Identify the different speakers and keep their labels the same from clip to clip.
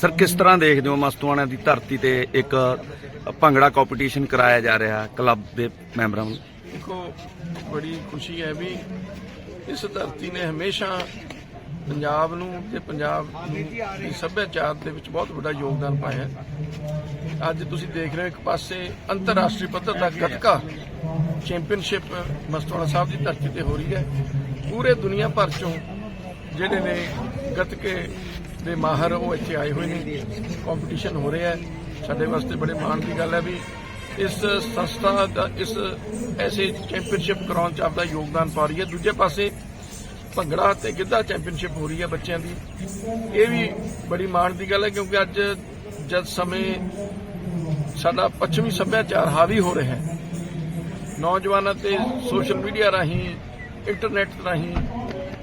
Speaker 1: Sir, ਕਿਸ ਤਰ੍ਹਾਂ ਦੇਖਦੇ ਹੋ ਮਸਤੂਆਣਾ ਦੀ ਧਰਤੀ ਤੇ ਇੱਕ ਭੰਗੜਾ ਕੰਪੀਟੀਸ਼ਨ ਕਰਾਇਆ ਜਾ ਰਿਹਾ ਕਲੱਬ ਦੇ ਮੈਂਬਰਾਂ ਨੂੰ
Speaker 2: ਦੇਖੋ, ਬੜੀ ਖੁਸ਼ੀ ਹੈ ਵੀ ਇਸ ਧਰਤੀ ਨੇ ਹਮੇਸ਼ਾ ਪੰਜਾਬ ਨੂੰ ਤੇ ਪੰਜਾਬ ਦੀ ਸੱਭਿਆਚਾਰ ਦੇ ਵਿੱਚ ਬਹੁਤ ਵੱਡਾ ਯੋਗਦਾਨ ਪਾਇਆ ਅੱਜ ਤੁਸੀਂ ਦੇਖ ਰਹੇ ਹੋ, ਇੱਕ ਪਾਸੇ ਅੰਤਰਰਾਸ਼ਟਰੀ ਪੱਧਰ ਦਾ ਗੱਤਕਾ ਚੈਂਪੀਅਨਸ਼ਿਪ ਮਸਤਵਾੜਾ ਸਾਹਿਬ ਦੀ ਧਰਤੀ ਤੇ ਹੋ ਰਹੀ ਹੈ। ਪੂਰੇ ਦੁਨੀਆ ਭਰ ਚੋਂ ਜਿਹੜੇ ਨੇ ਗੱਤਕੇ ਦੇ ਮਾਹਰ ਉਹ ਇੱਥੇ ਆਏ ਹੋਏ ਨੇ। ਕੰਪੀਟੀਸ਼ਨ ਹੋ ਰਿਹਾ ਹੈ। ਸਾਡੇ ਵਾਸਤੇ ਬੜੇ ਮਾਣ ਦੀ ਗੱਲ ਹੈ ਵੀ ਇਸ ਸੰਸਥਾ ਦਾ, ਇਸ ਐਸੇ ਚੈਂਪੀਅਨਸ਼ਿਪ ਕਰਾਉਣ ਚ ਆਪਦਾ ਯੋਗਦਾਨ ਪਾ ਰਹੀ ਹੈ। ਦੂਜੇ ਪਾਸੇ ਭੰਗੜਾ ਤੇ ਗਿੱਧਾ ਚੈਂਪੀਅਨਸ਼ਿਪ ਹੋ ਰਹੀ ਹੈ ਬੱਚਿਆਂ ਦੀ। ਇਹ ਵੀ ਬੜੀ ਮਾਣ ਦੀ ਗੱਲ ਹੈ ਕਿਉਂਕਿ ਅੱਜ ਜਦ ਸਮੇਂ ਸਾਡਾ ਪੱਛਮੀ ਸੱਭਿਆਚਾਰ ਹਾਵੀ ਹੋ ਰਿਹਾ ਹੈ, ਨੌਜਵਾਨਾਂ ਤੇ ਸੋਸ਼ਲ ਮੀਡੀਆ ਰਾਹੀਂ ਇੰਟਰਨੈਟ ਰਾਹੀਂ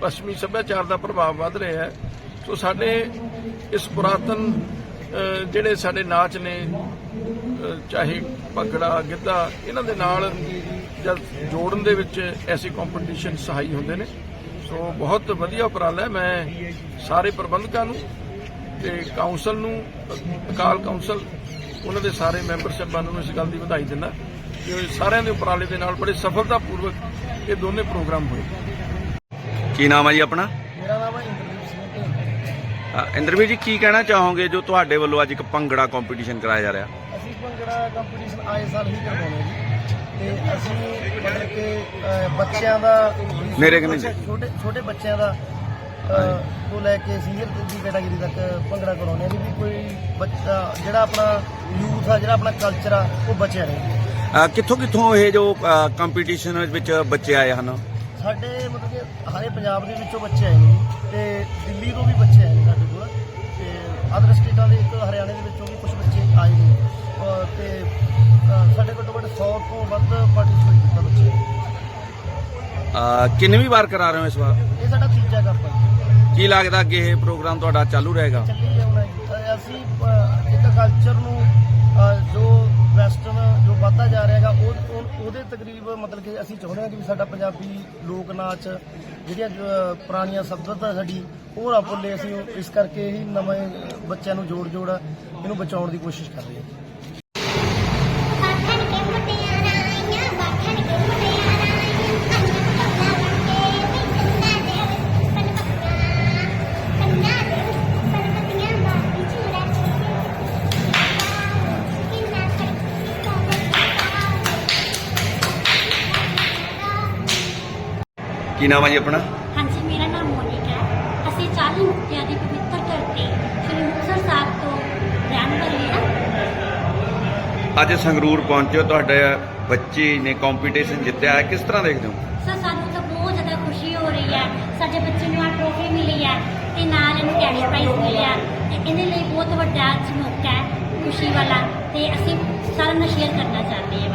Speaker 2: ਪੱਛਮੀ ਸੱਭਿਆਚਾਰ ਦਾ ਪ੍ਰਭਾਵ ਵੱਧ ਰਿਹਾ ਹੈ। ਸੋ ਸਾਡੇ ਇਸ ਪੁਰਾਤਨ ਜਿਹੜੇ ਸਾਡੇ ਨਾਚ ਨੇ ਚਾਹੇ ਭੰਗੜਾ, ਗਿੱਧਾ, ਇਹਨਾਂ ਦੇ ਨਾਲ ਜਦ ਜੋੜਨ ਦੇ ਵਿੱਚ ਐਸੇ ਕੰਪੀਟੀਸ਼ਨ ਸਹਾਈ ਹੁੰਦੇ ਨੇ। ਸੋ ਬਹੁਤ ਵਧੀਆ ਉਪਰਾਲਾ ਹੈ। ਮੈਂ ਸਾਰੇ ਪ੍ਰਬੰਧਕਾਂ ਨੂੰ ਤੇ ਕਾਉਂਸਲ ਨੂੰ, ਅਕਾਲ ਕਾਉਂਸਲ ਉਹਨਾਂ ਦੇ ਸਾਰੇ ਮੈਂਬਰ ਸਾਹਿਬਾਨਾਂ ਨੂੰ ਇਸ ਗੱਲ ਦੀ ਵਧਾਈ ਦਿੰਦਾ ਕਿ ਸਾਰਿਆਂ ਦੇ ਉਪਰਾਲੇ ਦੇ ਨਾਲ ਬੜੇ ਸਫਲਤਾਪੂਰਵਕ ਇਹ ਦੋਨੇ ਪ੍ਰੋਗਰਾਮ ਹੋਏ।
Speaker 1: ਕੀ ਨਾਮ ਹੈ ਜੀ ਆਪਣਾ? ਇੰਦਰਵੀਰ ਜੀ ਕੀ ਕਹਿਣਾ ਚਾਹੋਗੇ ਜੋ ਤੁਹਾਡੇ ਵੱਲੋਂ ਅੱਜ ਇੱਕ ਭੰਗੜਾ ਕੰਪੀਟੀਸ਼ਨ ਕਰਾਇਆ ਜਾ ਰਿਹਾ?
Speaker 3: ਅਸੀਂ ਭੰਗੜਾ ਕੰਪੀਟੀਸ਼ਨ ਆਏ ਸਾਲ ਹੀ ਕਰਵਾਉਂਦੇ ਜੀ। ਤੇ ਅਸੀਂ ਮਤਲਬ ਕਿ ਬੱਚਿਆਂ ਦਾ
Speaker 1: ਮੇਰੇ ਜੀ।
Speaker 3: ਛੋਟੇ ਛੋਟੇ ਬੱਚਿਆਂ ਦਾ ਤੋਂ ਲੈ ਕੇ ਸੀਨੀਅਰ ਦੀ ਕੈਟਾਗਰੀ ਤੱਕ ਭੰਗੜਾ ਕਰਾਉਂਦੇ ਹਾਂ ਵੀ ਕੋਈ ਬੱਚਾ ਜਿਹੜਾ ਆਪਣਾ ਯੂਥ ਆ ਜਿਹੜਾ ਆਪਣਾ ਕਲਚਰ ਆ ਉਹ ਬਚਿਆ ਰਹੇ।
Speaker 1: ਕਿੱਥੋਂ ਕਿੱਥੋਂ ਇਹ ਜੋ ਕੰਪੀਟੀਸ਼ਨ ਵਿੱਚ ਬੱਚੇ ਆਏ ਹਨ?
Speaker 3: ਸਾਡੇ ਮਤਲਬ ਕਿ ਹਾਰੇ ਪੰਜਾਬ ਦੇ ਵਿੱਚੋਂ ਬੱਚੇ ਆਏ ਨੇ ਜੀ ਤੇ ਦਿੱਲੀ ਤੋਂ ਵੀ ਬੱਚੇ ਆਏ ਨੇ ਸਾਡੇ ਕੋਲ ਤੇ ਅਦਰ ਸਟੇਟਾਂ ਦੇ ਇੱਕ ਹਰਿਆਣੇ ਦੇ ਵਿੱਚੋਂ ਵੀ ਕੁਝ ਬੱਚੇ ਆਏ ਨੇ। ਅਹ ਤੇ ਅਹ ਸਾਡੇ ਘੱਟੋ ਘੱਟ 100 ਤੋਂ ਵੱਧ ਪਾਰਟਿਸਿਪੇਟ ਕੀਤਾ ਬੱਚੇ
Speaker 1: ਅ, ਕਿੰਨਵੀਂ ਵਾਰ ਕਰਾ ਰਹੇ ਹੋ ਇਸ ਵਾਰ?
Speaker 3: ਇਹ ਸਾਡਾ ਤੀਜਾ ਕੱਪ ਹੈ
Speaker 1: ਕੀ ਲੱਗਦਾ ਕਿ ਇਹ ਪ੍ਰੋਗਰਾਮ ਤੁਹਾਡਾ ਚਾਲੂ ਰਹੇਗਾ?
Speaker 3: ਚੱਲੀ ਜਾਣਾ ਜੀ। ਅਹ ਅਸੀਂ ਅਹ, ਇੱਕ ਕਲਚਰ ਨੂੰ ਅਹ, ਜੋ ਵੈਸਟਰਨ ਜੋ ਵੱਧਦਾ ਜਾ ਰਿਹਾ ਹੈਗਾ ਉਹ ਉਹ- ਉਹਦੇ ਤਕਰੀਬ ਮਤਲਬ ਕਿ ਅਸੀਂ ਚਾਹੁੰਦੇ ਹਾਂ ਕਿ ਵੀ ਸਾਡਾ ਪੰਜਾਬੀ ਲੋਕ ਨਾਚ ਜਿਹੜੀਆਂ ਅਹ, ਪੁਰਾਣੀਆਂ ਸੱਭਿਅਤਾ ਸਾਡੀ ਉਹ ਨਾ ਭੁੱਲੇ ਅਸੀਂ ਉਹ- ਇਸ ਕਰਕੇ ਹੀ ਨਵੇਂ ਬੱਚਿਆਂ ਨੂੰ ਜੋੜ ਜੋੜ ਇਹਨੂੰ ਬਚਾਉਣ ਦੀ ਕੋਸ਼ਿਸ਼ ਕਰ ਰਹੇ ਹਾਂ।
Speaker 1: ਕੀ ਨਾਮ ਹੈ ਜੀ ਆਪਣਾ?
Speaker 4: ਹਾਂਜੀ ਮੇਰਾ ਨਾਮ ਮੋਨਿਕਾ ਹੈ। ਅਸੀਂ 40 ਮੁਕਤਿਆਂ ਦੀ ਪਵਿੱਤਰ ਧਰਤੀ ਸ੍ਰੀ ਮੁਕਤਸਰ ਸਾਹਿਬ ਤੋਂ ਰਹਿਣ ਵਾਲੇ ਹਾਂ।
Speaker 1: ਅੱਜ ਸੰਗਰੂਰ ਪਹੁੰਚੇ ਹੋ ਤੁਹਾਡੇ ਬੱਚੇ ਨੇ ਕੰਪੀਟੀਸ਼ਨ ਜਿੱਤਿਆ ਹੈ ਕਿਸ ਤਰ੍ਹਾਂ ਦੇਖਦੇ ਹੋ?
Speaker 4: ਸਰ ਸਾਨੂੰ ਤਾਂ ਬਹੁਤ ਜ਼ਿਆਦਾ ਖੁਸ਼ੀ ਹੋ ਰਹੀ ਹੈ। ਸਾਡੇ ਬੱਚੇ ਨੂੰ ਆ ਟਰੋਫੀ ਮਿਲੀ ਹੈ ਤੇ ਨਾਲ ਇਹਨੂੰ ਕੈਸ਼ ਪ੍ਰਾਈਜ਼ ਮਿਲਿਆ ਤੇ ਇਹਦੇ ਲਈ ਬਹੁਤ ਵੱਡਾ ਅੱਜ ਮੌਕਾ ਹੈ ਖੁਸ਼ੀ ਵਾਲਾ। ਤੇ ਅਸੀਂ ਸਾਰਿਆਂ ਨਾਲ ਸ਼ੇਅਰ ਕਰਨਾ ਚਾਹੁੰਦੇ ਹਾਂ